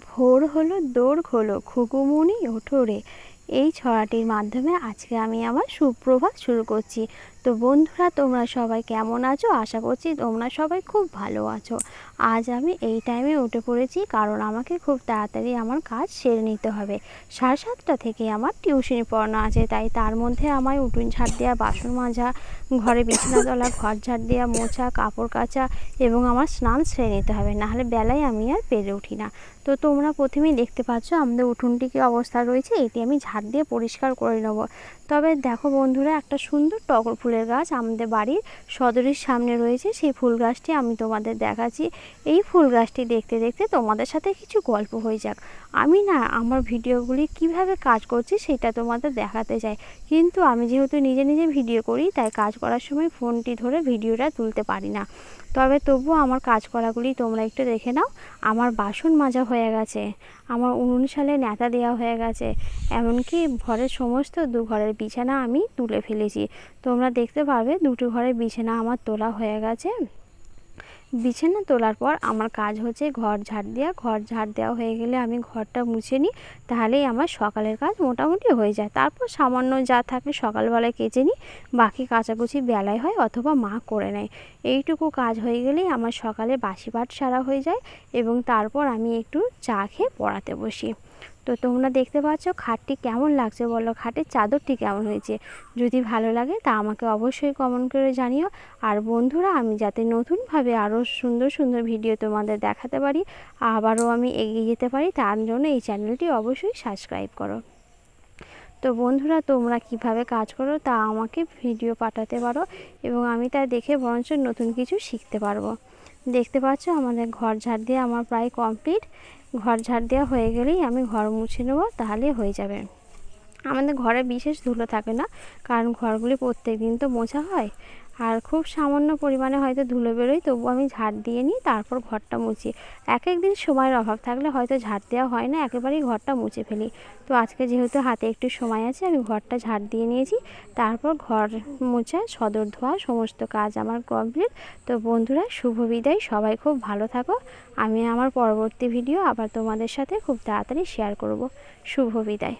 ভোর হলো দৌড় হলো খুকুমুনি ওঠো রে। এই ছড়াটির মাধ্যমে আজকে আমি আমার সুপ্রভাত শুরু করছি। তো বন্ধুরা, তোমরা সবাই কেমন আছো? আশা করছি তোমরা সবাই খুব ভালো আছো। আজ আমি এই টাইমে উঠে পড়েছি কারণ আমাকে খুব তাড়াতাড়ি আমার কাজ সেরে নিতে হবে। সাড়ে সাতটা থেকে আমার টিউশনি পড়ানো আছে, তাই তার মধ্যে আমায় উঠুন ঝাড় দেওয়া বাসন মাজা, ঘরে বিছানা তোলা, ঘর ঝাড় দেওয়া মোছা, কাপড় কাচা এবং আমার স্নান সেরে নিতে হবে, নাহলে বেলায় আমি আর পেরে উঠি না। তো তোমরা প্রথমেই দেখতে পাচ্ছ আমাদের উঠোনটি কী অবস্থা রয়েছে, এটি আমি ঝাড় দিয়ে পরিষ্কার করে নেব। তবে দেখো বন্ধুরা, একটা সুন্দর টগর ফুলের গাছ আমাদের বাড়ির সদরের সামনে রয়েছে, সেই ফুল গাছটি আমি তোমাদের দেখাচ্ছি। এই ফুল গাছটি দেখতে দেখতে তোমাদের সাথে কিছু গল্প হয়ে যাক। আমি না আমার ভিডিওগুলি কীভাবে কাজ করছি সেটা তোমাদের দেখাতে চাই। কিন্তু আমি যেহেতু নিজে নিজে ভিডিও করি, তাই কাজ করার সময় ফোনটি ধরে ভিডিওটা তুলতে পারি না। তবে তবুও আমার কাজ করাগুলি তোমরা একটু দেখে নাও। আমার বাসন মাজা হয়ে গেছে, আমার উনুন সালে ন্যাতা দেওয়া হয়ে গেছে, এমনকি ঘরের সমস্ত দু ঘরের বিছানা আমি তুলে ফেলেছি। তোমরা দেখতে পাবে দুটো ঘরের বিছানা আমার তোলা হয়ে গেছে। বিছানা তোলার পর আমার কাজ হচ্ছে ঘর ঝাড় দেওয়া। ঘর ঝাড় দেওয়া হয়ে গেলে আমি ঘরটা মুছে নিই, তাহলেই আমার সকালের কাজ মোটামুটি হয়ে যায়। তারপর সামান্য যা থাকে সকালবেলায় কেচে নিই, বাকি কাচাকুচি বেলায় হয় অথবা মা করে নেয়। এইটুকু কাজ হয়ে গেলেই আমার সকালে বাসি পাট সারা হয়ে যায় এবং তারপর আমি একটু চা খেয়ে পড়াতে বসি। তো তোমরা দেখতে পাচ্ছ খাটটি কেমন লাগছে বলো? খাটের চাদরটি কেমন হয়েছে? যদি ভালো লাগে তা আমাকে অবশ্যই কমেন্ট করে জানিও। আর বন্ধুরা, আমি যাতে নতুনভাবে আরও সুন্দর সুন্দর ভিডিও তোমাদের দেখাতে পারি, আবারও আমি এগিয়ে যেতে পারি, তার জন্য এই চ্যানেলটি অবশ্যই সাবস্ক্রাইব করো। তো বন্ধুরা, তোমরা কীভাবে কাজ করো তা আমাকে ভিডিও পাঠাতে পারো এবং আমি তা দেখে বরঞ্চ নতুন কিছু শিখতে পারব। দেখতে পাচ্ছ, আমাদের ঘর ঝাড় দেওয়া আমার প্রায় কমপ্লিট ঘর ঝাড় দেওয়া হয়ে গেলেই আমি ঘর মুছে নেব, তাহলে হয়ে যাবে। আমাদের ঘরে বিশেষ ধুলো থাকে না, কারণ ঘরগুলি প্রত্যেক দিন তো মোছা হয়। আর খুব সামান্য পরিমাণে হয়তো ধুলো বেরোয় তবু আমি ঝাড় দিয়ে নিই, তারপর ঘরটা মুছি। এক এক দিন সময়ের অভাব থাকলে হয়তো ঝাড় দেওয়া হয় না, একেবারেই ঘরটা মুছে ফেলি। তো আজকে যেহেতু হাতে একটু সময় আছে, আমি ঘরটা ঝাড় দিয়ে নিয়েছি, তারপর ঘর মোছা, সদর ধোয়া, সমস্ত কাজ আমার কমপ্লিট। তো বন্ধুরা, শুভ বিদায়, সবাই খুব ভালো থাকো। আমি আমার পরবর্তী ভিডিও আবার তোমাদের সাথে খুব তাড়াতাড়ি শেয়ার করব। শুভ বিদায়।